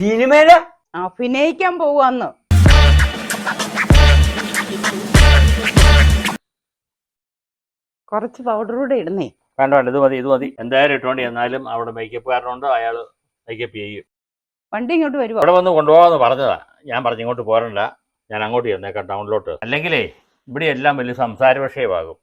സിനിമയിൽ അഭിനയിക്കാൻ പോവാന്ന്. കുറച്ച് പൗഡർ കൂടെ ഇടുന്നേ. വേണ്ട വേണ്ട ഇത് മതി ഇത് മതി. എന്തായാലും ഇട്ടോണ്ടി എന്നാലും അവിടെ മേക്കപ്പ് മേക്കപ്പുകാരനുണ്ട് അയാൾ മേക്കപ്പ് ചെയ്യും. വണ്ടി ഇങ്ങോട്ട് വരുവോ? അവിടെ വന്ന് കൊണ്ടുപോകാന്ന് പറഞ്ഞതാ. ഞാൻ പറഞ്ഞു ഇങ്ങോട്ട് പോരണ്ട. ഞാൻ അങ്ങോട്ട് ചെന്നേക്കാം ടൗണിലോട്ട് അല്ലെങ്കിലേ ഇവിടെ എല്ലാം വലിയ സംസാര വിഷയമാകും.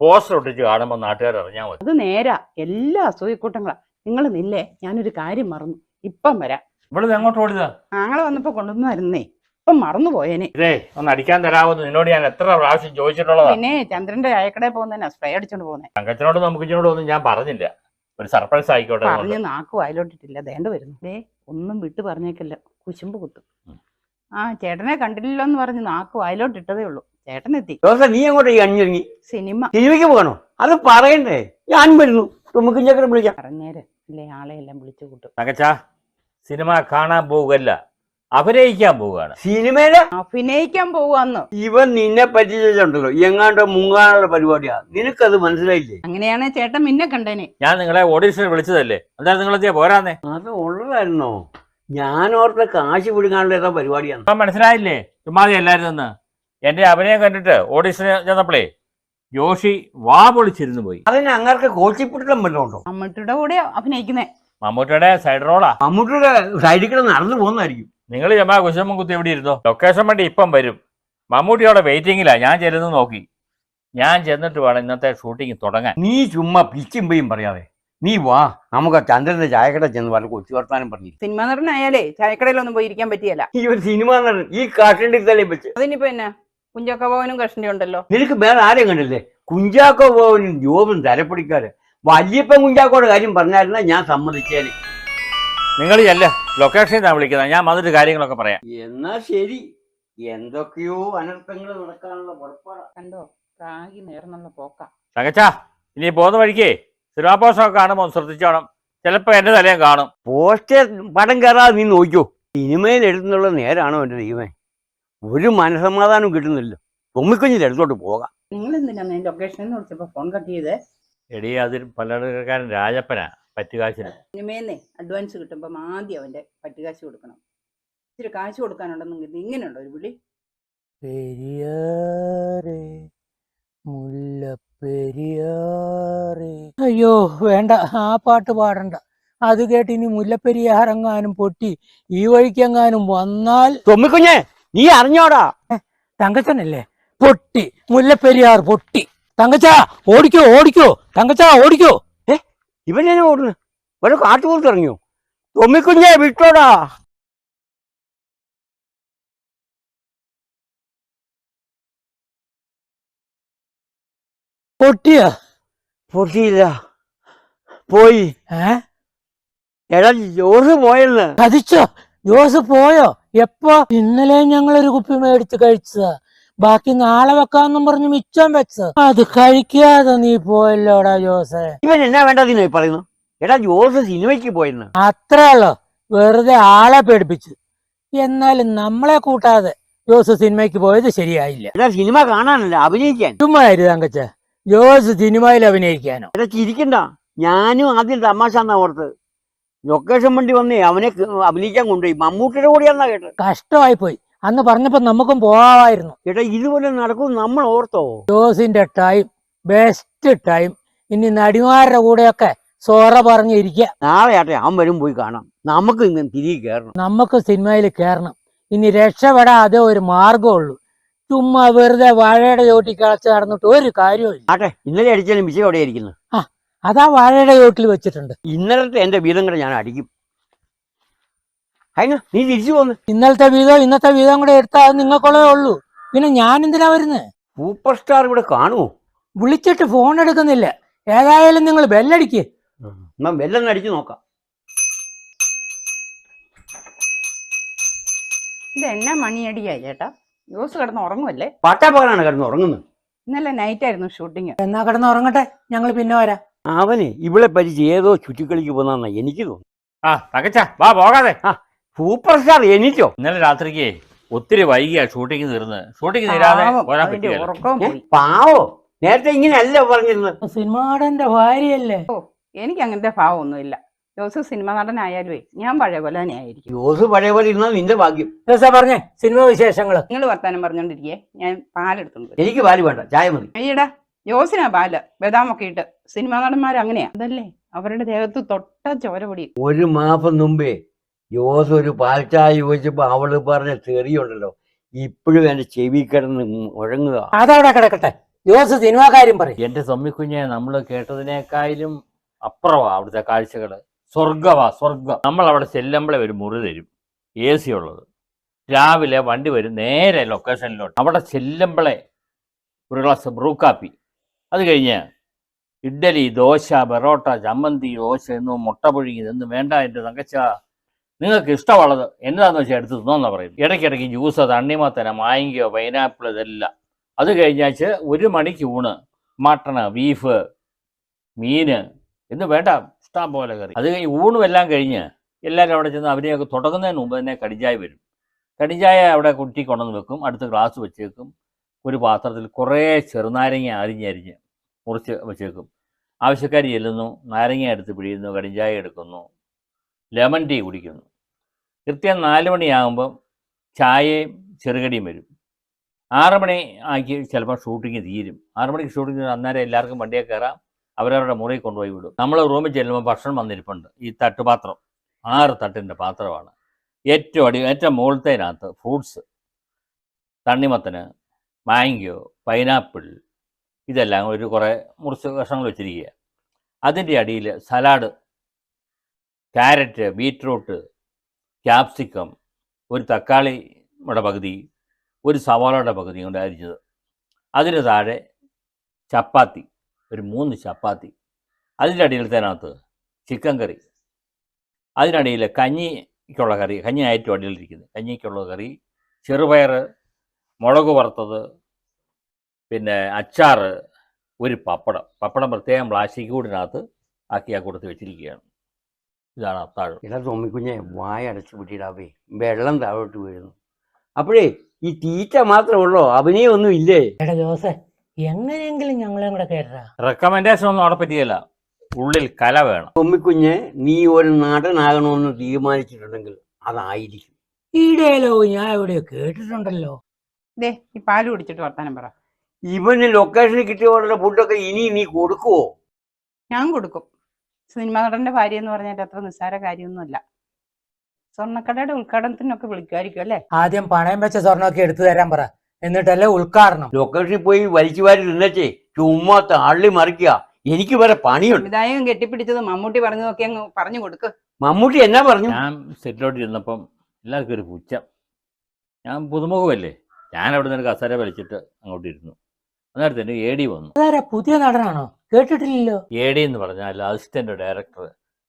പോസ്റ്റർ ഒട്ടിച്ച് കാണുമ്പോൾ നാട്ടുകാർ അറിഞ്ഞാൽ മതി. അത് നേരാ. എല്ലാ അസൂയക്കൂട്ടങ്ങളാ. നിങ്ങൾ നില്ലേ? ഞാനൊരു കാര്യം മറന്നു. ഇപ്പം വരാം. ഇവിടെ എങ്ങോട്ട് ഓടിയതാ? ആങ്ങളെ വന്നപ്പോ കൊണ്ടുവന്നായിരുന്നേ ഇപ്പം മറന്നു പോയേനെ. ഇതേ ഒന്ന് അടിക്കാൻ തരാമെന്ന് നിന്നോട് ഞാൻ എത്ര പ്രാവശ്യം ചോദിച്ചിട്ടുള്ളതാ. പിന്നെ ചന്ദ്രന്റെ അയക്കടെ പോകുന്നതിനാ സ്പ്രേ അടിച്ചോണ്ട് പോകുന്നേ. തങ്കച്ചനോട് നമുക്കിനോട് ഒന്നും ഞാൻ പറഞ്ഞില്ല. ഒരു സർപ്രൈസ് ആയിക്കോട്ടെ പറഞ്ഞ് നാക്ക് വായിലോട്ടിട്ടില്ല ദേണ്ട വരുന്നു. ദേ ഒന്നും വിട്ട് പറഞ്ഞേക്കല്ല കുശുമ്പ് കുത്തും. ആ ചേട്ടനെ കണ്ടില്ലല്ലോ എന്ന് പറഞ്ഞ് നാക്ക് വായിലോട്ടിട്ടതേ ഉള്ളൂ. ചേട്ടൻ എത്തി ജോസ നീ അങ്ങോട്ട് ഈ അണിഞ്ഞിറങ്ങി സിനിമ. സിനിമയ്ക്ക് പോകണോ? അത് പറയണ്ടേ? ഞാൻ വരുന്നു. നമുക്ക് ചക്കരം വിളിക്കാം. പറഞ്ഞേരെ അല്ലേ ആളെ എല്ലാം വിളിച്ചു കൂട്ടും. തങ്കച്ച സിനിമ കാണാൻ പോവുകയല്ല അഭിനയിക്കാൻ പോവുകയാണ്. സിനിമയിൽ അഭിനയിക്കാൻ പോവാന്ന് ഇവൻ നിന്നെ പറ്റിച്ചിട്ടുണ്ടല്ലോ എങ്ങാണ്ട് മുങ്ങാനുള്ള പരിപാടിയാ. നിനക്കത് മനസ്സിലായില്ലേ? അങ്ങനെയാണെ ചേട്ടൻ പിന്നെ കണ്ടേനെ. ഞാൻ നിങ്ങളെ ഓഡീഷന് വിളിച്ചതല്ലേ. എന്തായാലും നിങ്ങൾ എത്തിയാ പോരാന്നേ. അത് ഉള്ളതായിരുന്നോ? ഞാൻ ഓർത്ത കാശ് പിടുങ്ങാനുള്ള ഏതാ പരിപാടിയാണ്. ഇപ്പം മനസ്സിലായില്ലേ? ചുമ്മാതെ എല്ലാവരും നിന്ന് എന്റെ അഭിനയം കണ്ടിട്ട് ഓഡീഷന് ചെന്നപ്പോഴേ ജോഷി വാ പൊളിച്ചിരുന്നു പോയി. അതിന് അങ്ങനെ കോച്ചിപ്പിടുത്തം വല്ലതും ഉണ്ടോ? അമ്മട്ടിയുടെ കൂടെ അഭിനയിക്കുന്നേ. മമ്മൂട്ടിയുടെ സൈഡ് റോളാ മമ്മൂട്ടിയുടെ സൈഡിൽ കൂടെ നടന്നു പോകുന്നതായിരിക്കും. നിങ്ങൾ ചുമ്മാ കുശമ്മ കുത്തി എവിടെ ഇരുന്നോ? ലൊക്കേഷൻ വണ്ടി ഇപ്പം വരും. മമ്മൂട്ടിയോടെ വെയിറ്റിംഗിലാ ഞാൻ ചെല്ലുന്നു നോക്കി. ഞാൻ ചെന്നിട്ട് വേണം ഇന്നത്തെ ഷൂട്ടിംഗ് തുടങ്ങാൻ. നീ ചുമ്മാ പിച്ചും പെയ്യും പറയാതെ. നീ വാ. നമുക്ക് ചന്ദ്രന്റെ ചായക്കട ചെന്ന് വല്ല കൊച്ചു വർത്താനം പറഞ്ഞു സിനിമ നടനായാലേ ചായക്കടയിലൊന്നും പോയി ഇരിക്കാൻ പറ്റിയല്ല. ഈ ഒരു സിനിമ നടൻ ഈ കാട്ടിന്റെ തലയും വെച്ച്? അതിനിപ്പോ എന്നാ? കുഞ്ചാക്കോ ഭവനും കഷ്ണി ഉണ്ടല്ലോ നിനക്ക് വേറെ ആരെയും കണ്ടില്ലേ? കുഞ്ചാക്കോ ഭവനും ജോബും തരപ്പിടിക്കാര് വല്യപ്പൻ കുഞ്ചാക്കോടെ കാര്യം പറഞ്ഞായിരുന്ന ഞാൻ സമ്മതിച്ചേനെ. നിങ്ങൾ ചെല്ല ലൊക്കേഷനിൽ നിന്നാണ് വിളിക്കുന്നത്. ഞാൻ വന്നിട്ട് കാര്യങ്ങളൊക്കെ പറയാം. എന്നാ ശരി. എന്തൊക്കെയോ അനർത്ഥങ്ങൾ നടക്കാനുള്ള പുറപ്പാടാ. കണ്ടോ? പ്രാഗി നേർന്നുള്ള പോക്ക. തകച്ച ഇനി പോകുന്ന വഴിക്കേ സിനിമാ പോസ്റ്ററൊക്കെ കാണുമ്പോൾ ശ്രദ്ധിച്ചോണം. ചിലപ്പോ എന്റെ തലയും കാണും. പോസ്റ്റർ പടം കയറാതെ നീ നോക്കിയോ സിനിമയിൽ എഴുതുന്നുള്ള നേരാണോ എന്റെ ദൈവമേ. ഒരു മനസമാധാനം കിട്ടുന്നില്ല. തൊമ്മിക്കുഞ്ഞിന്റെ അടുത്തോട്ട് പോകാം. നിങ്ങൾ എന്തിനാ ലൊക്കേഷൻ വിളിച്ചപ്പോ ഫോൺ കട്ട് ചെയ്തേ? എടി അതിൽ പലചരക്കാരൻ രാജപ്പന പറ്റുകാശിന്. സിനിമയെന്നേ അഡ്വാൻസ് കിട്ടുമ്പോൾ ആദ്യം അവന്റെ പറ്റുകാശ് കൊടുക്കണം. ഇച്ചിരി കാശ് കൊടുക്കാനുണ്ടെന്ന് ഇങ്ങനെയുണ്ടോ ഒരു വിളി? പെരിയാറേ മുല്ലപ്പെരിയാറേ. അയ്യോ വേണ്ട ആ പാട്ട് പാടണ്ട. അത് കേട്ട് ഇനി മുല്ലപ്പെരിയാറെങ്ങാനും പൊട്ടി ഈ വഴിക്കെങ്ങാനും വന്നാൽ തൊമ്മിക്കുഞ്ഞെ നീ അറിഞ്ഞോടാ. തങ്കച്ചനല്ലേ? പൊട്ടി മുല്ലപ്പെരിയാർ പൊട്ടി. തങ്കച്ച ഓടിക്കോ ഓടിക്കോ. തങ്കച്ചാ ഓടിക്കോ. ഏ ഇവൻ എന്നെ ഓടുന്നു. ഒരു കാട്ടുപോലത്ത് ഇറങ്ങിയോ? തൊമ്മിക്കുഞ്ഞെ വിട്ടോടാ. പൊട്ടിയ? പൊട്ടിയില്ല. പോയി. ഏ? എടാ ജോസ് പോയെന്ന്. കതിച്ചോ ജോസ് പോയോ? എപ്പോ? ഇന്നലെ ഞങ്ങൾ ഒരു കുപ്പി മേടിച്ച് കഴിച്ചതാ. ബാക്കി നാളെ വെക്കാന്നും പറഞ്ഞു മിച്ചം വെച്ച്. അത് കഴിക്കാതെ നീ പോയല്ലോടാ ജോസേ. ഇവൻ എന്നാ വേണ്ടത് പറയുന്നു? എടാ ജോസ് സിനിമയ്ക്ക് പോയെന്ന്. അത്രേ ഉള്ളോ. വെറുതെ ആളെ പേടിപ്പിച്ച്. എന്നാലും നമ്മളെ കൂട്ടാതെ ജോസ് സിനിമയ്ക്ക് പോയത് ശരിയായില്ല. എടാ സിനിമ കാണാനല്ല അഭിനയിക്കാൻ. ചുമ്മാ തങ്കച്ച. ജോസ് സിനിമയിൽ അഭിനയിക്കാനോ. എടാ ചിരിക്കണ്ട. ഞാനും ആദ്യം തമാശ എന്നാ ഓർത്ത്. ലൊക്കേഷൻ വണ്ടി വന്നേ അവനെ അഭിനയിക്കാൻ കൊണ്ടുപോയി. മമ്മൂട്ടിയുടെ കൂടെയാന്നാ കേട്ടത്. കഷ്ടമായി പോയി അന്ന് പറഞ്ഞപ്പോ നമുക്കും പോവാമായിരുന്നു. എടാ ഇതുപോലെ നടക്കും നമ്മൾ ഓർത്തോ? ജോസിന്റെ ടൈം ബെസ്റ്റ് ടൈം ഇനി നടിമാരുടെ കൂടെയൊക്കെ സോറ പറഞ്ഞിരിക്കുക നാളെ ആട്ടെ അവൻ വരും പോയി കാണാം. നമുക്ക് ഇങ്ങനെ തിരികെ കയറണം നമുക്ക് സിനിമയിൽ കയറണം ഇനി അതേ ഒരു മാർഗമുള്ളൂ ചുമ്മാ വെറുതെ വാഴയുടെ ചോട്ടി കളച്ച് നടന്നിട്ട് ഒരു കാര്യവും ഇല്ല ആട്ടെ ഇന്നലെ അടിച്ചാലും എവിടെ ഇരിക്കുന്നു അതാ വാഴയുടെ ചോട്ടിൽ വെച്ചിട്ടുണ്ട്. ഇന്നലത്തെ എന്റെ വീതം കൂടെ ഞാൻ അടിക്കും. അതിന് നീ തിരിച്ചു പോന്ന്. ഇന്നലത്തെ വീതം ഇന്നത്തെ വീതം കൂടെ എടുത്താൽ അത് നിങ്ങൾക്കുള്ളേ ഉള്ളൂ. പിന്നെ ഞാൻ എന്തിനാ വരുന്നത് സൂപ്പർ സ്റ്റാർ ഇവിടെ കാണുമോ വിളിച്ചിട്ട് ഫോൺ എടുക്കുന്നില്ല. ഏതായാലും നിങ്ങൾ ബെല്ലടിക്ക്. എന്നാ വെല്ലം അടിച്ചു നോക്കാം. ഇത് എന്നാ മണിയടിയാ ചേട്ടാ? ജോസ് കിടന്ന് ഉറങ്ങുമല്ലേ പട്ടാപ്പകനാണ് കിടന്ന് ഉറങ്ങുന്നത്. ഇന്നലെ നൈറ്റ് ആയിരുന്നു ഷൂട്ടിങ് എന്നാ കിടന്ന് ഉറങ്ങട്ടെ? ഞങ്ങൾ പിന്നെ വരാം. അവന് ഇവിടെ പരിചയം ഏതോ ചുറ്റിക്കളിക്ക് പോന്നാ എനിക്ക് തോന്നുന്നു ആ തകച്ച വാ പോകാതെ. സൂപ്പർ സ്റ്റാർ എനിക്കോ ഇന്നലെ രാത്രിക്ക് ഒത്തിരി വൈകിയാ ഷൂട്ടിംഗ് തീർന്ന്. ഷൂട്ടിംഗ് തീരാതെ പറ്റില്ല പോയി. പാവോ? നേരത്തെ ഇങ്ങനെയല്ല പറഞ്ഞിരുന്നത് സിനിമാടന്റെ ഭാര്യയല്ലേ? ഓ എനിക്ക് അങ്ങനത്തെ ഭാവമൊന്നുമില്ല ജോസഫ് സിനിമ നടനായാലുവേ ഞാൻ പഴയ പോലെ തന്നെ ആയിരിക്കും. ജോസ് പഴയ പോലെ ഇരുന്നാൽ നിന്റെ ഭാഗ്യം. ജോസാ പറഞ്ഞേ സിനിമ വിശേഷങ്ങൾ. നിങ്ങൾ വർത്താനം പറഞ്ഞോണ്ടിരിക്കേ ഞാൻ പാലെടുത്തുണ്ട് എനിക്ക് പാൽ വേണ്ട ചായ മതി. അയ്യടാ ജോസിനാ പാൽ ബദാമൊക്കെ ഇട്ട്. സിനിമാ നടന്മാർ അങ്ങനെയാ അതല്ലേ അവരുടെ ദേഹത്ത് തൊട്ട ചോര പൊടി. ഒരു മാസം മുമ്പേ ജോസ് ഒരു പാൽച്ചായ ചോദിച്ചപ്പോ അവൾ പറഞ്ഞ തെറിയുണ്ടല്ലോ. ഇപ്പോഴും എന്റെ ചെവി കിടന്ന് മുഴങ്ങുക അതവിടെ കിടക്കട്ടെ. ജോസ് സിനിമാ കാര്യം പറയും. എന്റെ സമ്മിക്കുഞ്ഞെ നമ്മൾ കേട്ടതിനേക്കാളും അപ്പുറവാ അവിടുത്തെ കാഴ്ചകൾ. സ്വർഗവാ സ്വർഗം നമ്മൾ അവിടെ ചെല്ലുമ്പോഴേ ഒരു മുറി തരും. എ സി ഉള്ളത്. രാവിലെ വണ്ടി വരും നേരെ ലൊക്കേഷനിലോട്ട്. അവിടെ ചെല്ലുമ്പോഴേ ഒരു ഗ്ലാസ് ബ്രൂ കാപ്പി. അത് കഴിഞ്ഞ് ഇഡ്ഡലി ദോശ ബെറോട്ട ചമ്മന്തി ദോശ എന്നും മുട്ട പുഴുങ്ങി ഇതൊന്നും വേണ്ട എന്റെ തങ്കച്ച. നിങ്ങൾക്ക് ഇഷ്ടമുള്ളത് എന്താണെന്ന് വെച്ചാൽ എടുത്ത് തിന്നോന്നാ പറയുന്നത്. ഇടയ്ക്കിടയ്ക്ക് ജ്യൂസ് തണ്ണിമത്തന മായങ്കയോ പൈനാപ്പിൾ ഇതെല്ലാം. അത് കഴിഞ്ഞാച്ച് ഒരു മണിക്ക് ഊണ്. മട്ടണ് ബീഫ് മീന് എന്ന് വേണ്ട ഇഷ്ടം പോലെ കറി. അത് കഴിഞ്ഞ് ഊണും എല്ലാം കഴിഞ്ഞ് എല്ലാവരും അവിടെ ചെന്ന് അവരെയൊക്കെ തുടങ്ങുന്നതിന് മുമ്പ് തന്നെ കടിഞ്ചായ വരും. കടിഞ്ചായ അവിടെ കുട്ടി കൊണ്ടുവന്ന് വെക്കും. അടുത്ത് ഗ്ലാസ് വെച്ചേക്കും. ഒരു പാത്രത്തിൽ കുറേ ചെറുനാരങ്ങ അരിഞ്ഞരിഞ്ഞ് മുറിച്ച് വെച്ചേക്കും. ആവശ്യക്കാർ ചെല്ലുന്നു. നാരങ്ങ എടുത്ത് പിഴിയുന്നു. കടിഞ്ചായ എടുക്കുന്നു. ലെമൺ ടീ കുടിക്കുന്നു. കൃത്യം നാല് മണിയാകുമ്പം ചായയും ചെറുകടിയും വരും. ആറ് മണി ആക്കി ചിലപ്പോൾ ഷൂട്ടിങ് തീരും. ആറ് മണിക്ക് ഷൂട്ടിങ് അന്നേരം എല്ലാവർക്കും വണ്ടിയെ കയറാം. അവരവരുടെ മുറിയിൽ കൊണ്ടുപോയി വിടും. നമ്മൾ റൂമിൽ ചെല്ലുമ്പോൾ ഭക്ഷണം വന്നിരിപ്പുണ്ട്. ഈ തട്ടുപാത്രം. ആറ് തട്ടിന്റെ പാത്രമാണ്. ഏറ്റവും അടി ഏറ്റവും മുകളിലത്തേനകത്ത് ഫ്രൂട്ട്സ് തണ്ണിമത്തന് മാങ്കോ പൈനാപ്പിൾ ഇതെല്ലാം ഒരു കുറേ മുറിച്ച് കഷ്ണങ്ങൾ വെച്ചിരിക്കുക അതിന്റെ അടിയിൽ സലാഡ് ക്യാരറ്റ് ബീറ്റ്റൂട്ട് ക്യാപ്സിക്കം ഒരു തക്കാളിയുടെ പകുതി ഒരു സവാളയുടെ പകുതി കൊണ്ട് അരിഞ്ഞത്. അതിന് താഴെ ചപ്പാത്തി ഒരു മൂന്ന് ചപ്പാത്തി. അതിന്റെ അടിയിലത്തേനകത്ത് ചിക്കൻ കറി. അതിനടിയിൽ കഞ്ഞിക്കുള്ള കറി കഞ്ഞി ആയിട്ടും അടിയിലിരിക്കുന്നത് കഞ്ഞിക്കുള്ള കറി ചെറുപയർ മുളക് വറുത്തത് പിന്നെ അച്ചാറ് ഒരു പപ്പടം. പപ്പടം പ്രത്യേകം പ്ലാസ്റ്റിക് കൂടിനകത്ത് ആക്കി ആ കൊടുത്ത് വെച്ചിരിക്കുകയാണ്. ഇതാണ് അത്താഴം ഇടാ തൊമ്മിക്കുഞ്ഞെ വായ അടച്ചു പിടിയിടാവേ വെള്ളം താഴോട്ട് വീഴുന്നു. അപ്പോഴേ ഈ തീറ്റ മാത്രമേ ഉള്ളോ? അഭിനയം ഒന്നും ഇല്ലേ? എടാ ജോസെ എങ്ങനെയെങ്കിലും ഞങ്ങളെയും കൂടെ കയറ്റാ റെക്കമെൻഡേഷൻ ഒന്നും അവിടെ പറ്റിയല്ല. ഉള്ളിൽ കല വേണം. തൊമ്മിക്കുഞ്ഞെ നീ ഒരു നടനാകണമെന്ന് തീരുമാനിച്ചിട്ടുണ്ടെങ്കിൽ അതായിരിക്കും. ഈ ഡയലോഗ് ഞാൻ എവിടെ കേട്ടിട്ടുണ്ടല്ലോ. ദേ ഈ പാൽ കുടിച്ചിട്ട് വർത്താനം പറ. ഇവന് ലൊക്കേഷനിൽ കിട്ടിയ പോലുള്ള ഫുഡൊക്കെ ഇനി നീ കൊടുക്കുവോ? ഞാൻ കൊടുക്കും. സിനിമാ നടന്റെ ഭാര്യ എന്ന് പറഞ്ഞാൽ അത്ര നിസ്സാര കാര്യമൊന്നുമല്ല. സ്വർണക്കടയുടെ ഉദ്ഘാടനത്തിനൊക്കെ വിളിക്കുമായിരിക്കും അല്ലേ? ആദ്യം പണയം വെച്ച സ്വർണമൊക്കെ എടുത്തു തരാൻ പറ. എന്നിട്ടല്ലേ ഉദ്ഘാടനം? ലൊക്കേഷനിൽ പോയി വലിച്ചു വാരി തിന്നച്ചേ ചുമ്മാ തള്ളി മറിക്കുക. എനിക്ക് വരെ പണിയുണ്ട്. വിധായകം കെട്ടിപ്പിടിച്ചത് മമ്മൂട്ടി പറഞ്ഞതൊക്കെ അങ്ങ് പറഞ്ഞു കൊടുക്ക്. മമ്മൂട്ടി എന്നാ പറഞ്ഞു? ഞാൻ സെറ്റിലോട്ട് ഇരുന്നപ്പം എല്ലാവർക്കും ഒരു പുച്ഛം. ഞാൻ പുതുമുഖമല്ലേ? ഞാൻ അവിടെ നിന്ന് കസര വലിച്ചിട്ട് അങ്ങോട്ട് ഇരുന്നു. അന്നേരത്തെ എന്റെ എ ഡി വന്നു. പുതിയ നടനാണോ? കേട്ടിട്ടില്ലല്ലോ. എ ഡി എന്ന് പറഞ്ഞാൽ അസിസ്റ്റന്റ് ഡയറക്ടർ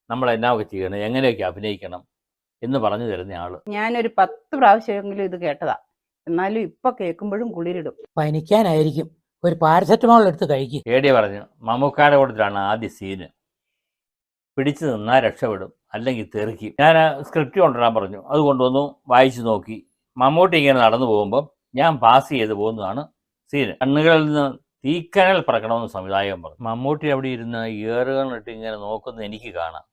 നമ്മൾ എന്നാക്കെ ചെയ്യണം എങ്ങനെയൊക്കെ അഭിനയിക്കണം എന്ന് പറഞ്ഞു തരുന്ന ആൾ. ഞാനൊരു പത്ത് പ്രാവശ്യമെങ്കിലും ഇത് കേട്ടതാ. എന്നാലും ഇപ്പൊ കേൾക്കുമ്പോഴും കുളിരിടും. പനിക്കാനായിരിക്കും. ഒരു പാരസെറ്റമോൾ എടുത്ത് കഴിക്കും. എ ഡി പറഞ്ഞു മമ്മൂക്കാടെ കൂട്ടത്തിലാണ് ആദ്യ സീന് പിടിച്ചു നിന്നാൽ രക്ഷപ്പെടും അല്ലെങ്കിൽ തെറിക്കും. ഞാൻ സ്ക്രിപ്റ്റ് കൊണ്ടുവരാൻ പറഞ്ഞു. അത് കൊണ്ടുവന്നു വായിച്ചു നോക്കി. മമ്മൂട്ടി ഇങ്ങനെ നടന്നു പോകുമ്പോൾ ഞാൻ പാസ് ചെയ്ത് പോകുന്നതാണ് സീന് കണ്ണുകളിൽ നിന്ന് തീക്കനൽ പറക്കണമെന്ന് സംവിധായകൻ പറഞ്ഞു. മമ്മൂട്ടി അവിടെ ഇരുന്ന് ഏറുകളിട്ട് ഇങ്ങനെ നോക്കുന്നത് എനിക്ക് കാണാം.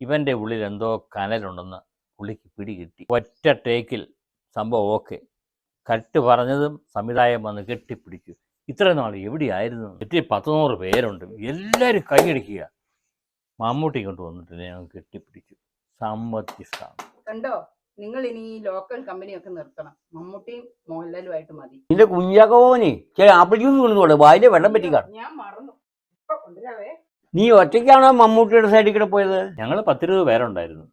ഇവന്റെ ഉള്ളിൽ എന്തോ കനലുണ്ടെന്ന് പുള്ളിക്ക് പിടികിട്ടി ഒറ്റ ടേക്കിൽ സംഭവം ഓക്കെ. കട്ട് പറഞ്ഞതും സംവിധായകൻ വന്ന് കെട്ടിപ്പിടിച്ചു. ഇത്ര നാൾ എവിടെയായിരുന്നു? എത്തി പത്തുനൂറ് പേരുണ്ട്. എല്ലാവരും കൈയടിക്കുക മമ്മൂട്ടി കൊണ്ട് വന്നിട്ട് ഞാൻ കെട്ടിപ്പിടിച്ചു. സമ്മതിഷ്ടാണ് കണ്ടോ? നിങ്ങൾ ഇനി ഈ ലോക്കൽ കമ്പനിയൊക്കെ നിർത്തണം. മമ്മൂട്ടിയും മോഹൻലാലുമായിട്ട് മതി. നിന്റെ കുഞ്ഞാക്കോനെ ആപ്പിൾ ജ്യൂസ് കൊണ്ടുപോടെ വായിലെ വെള്ളം പറ്റി കാണും ഞാൻ മറന്നു. ഇപ്പൊ കൊണ്ടുവരാവേ. നീ ഒറ്റയ്ക്കാണോ മമ്മൂട്ടിയുടെ സൈഡിൽ കൂടെ പോയത്? ഞങ്ങൾ പത്തിരുപത് പേരുണ്ടായിരുന്നു.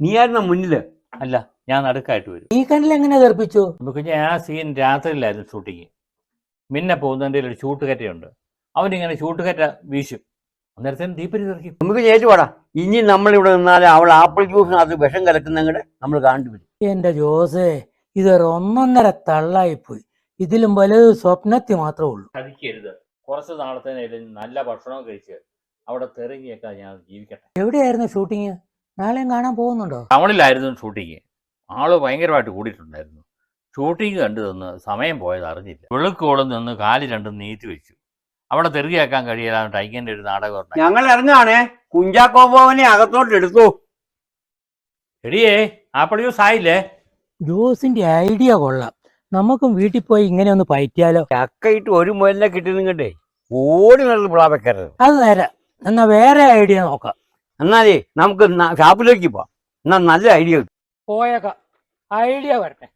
നീ ആയിരുന്ന മുന്നിൽ? അല്ല ഞാൻ നടുക്കായിട്ട് വരും. ഈ കണ്ണിൽ എങ്ങനെ തെറിപ്പിച്ചു? നമുക്ക് ഞാൻ ആ സീൻ രാത്രിയിലായിരുന്നു ഷൂട്ടിങ് മിന്നെ പോകുന്നതിന്റെ ഒരു ചൂട്ടുകറ്റയുണ്ട് അവനിങ്ങനെ ചൂട്ടുകറ്റ വീശും. അന്നേരത്തേനും ദീപരി തെറിക്കും നമുക്ക് ചേച്ചുവാടാ ഇനി നമ്മൾ ഇവിടെ നിന്നാൽ അവൾ ആപ്പിൾ അത് വിഷം കലക്കുന്നങ്ങടെ നമ്മൾ കണ്ടുപിടിക്കും എന്റെ ജോസേ ഇതൊരു ഒന്നൊന്നര തള്ളായിപ്പോയി ഇതിലും വലുത് സ്വപ്നത്തിൽ മാത്രമേ ഉള്ളൂ. കഴിക്കരുത് കുറച്ച് നാളത്തേനും നല്ല ഭക്ഷണം കഴിച്ച് അവിടെ തെറിങ്ങിയൊക്കെ ഞാൻ ജീവിക്കട്ടെ. എവിടെയായിരുന്നു ഷൂട്ടിങ് നാളെയും കാണാൻ പോകുന്നുണ്ടോ? ടൗണിലായിരുന്നു ഷൂട്ടിങ് ആൾ ഭയങ്കരമായിട്ട് കൂടിയിട്ടുണ്ടായിരുന്നു. ഷൂട്ടിങ് കണ്ടു തന്ന് സമയം പോയത് അറിഞ്ഞില്ല. വെളുക്കോളം നിന്ന് കാൽ രണ്ടും നീട്ടി വെച്ചു. അവിടെ തെറുകിയാക്കാൻ കഴിയാതെ ടൈക്കന്റെ ഒരു നാടകം ഞങ്ങൾ ഇറങ്ങാണേ കുഞ്ചാക്കോബോവനെ അകത്തോട്ട് എടുത്തു. എടിയേ ആപ്പിൾ ജ്യൂസ് ആയില്ലേ ജോസിന്റെ ഐഡിയ കൊള്ളാം. നമുക്കും വീട്ടിൽ പോയി ഇങ്ങനെ ഒന്ന് പയറ്റിയാലോ ചക്കയിട്ട് ഒരു മുതലിനെ കിട്ടുന്നുണ്ടേ ഓടി നല്ല പിളാവെക്കരുത് അത് നേരെ. എന്നാ വേറെ ഐഡിയ നോക്കാം. എന്നാലേ നമുക്ക് ഷാപ്പിലേക്ക് പോവാം. എന്നാ നല്ല ഐഡിയ കിട്ടും. പോയേക്കാം. ഐഡിയ വരട്ടെ.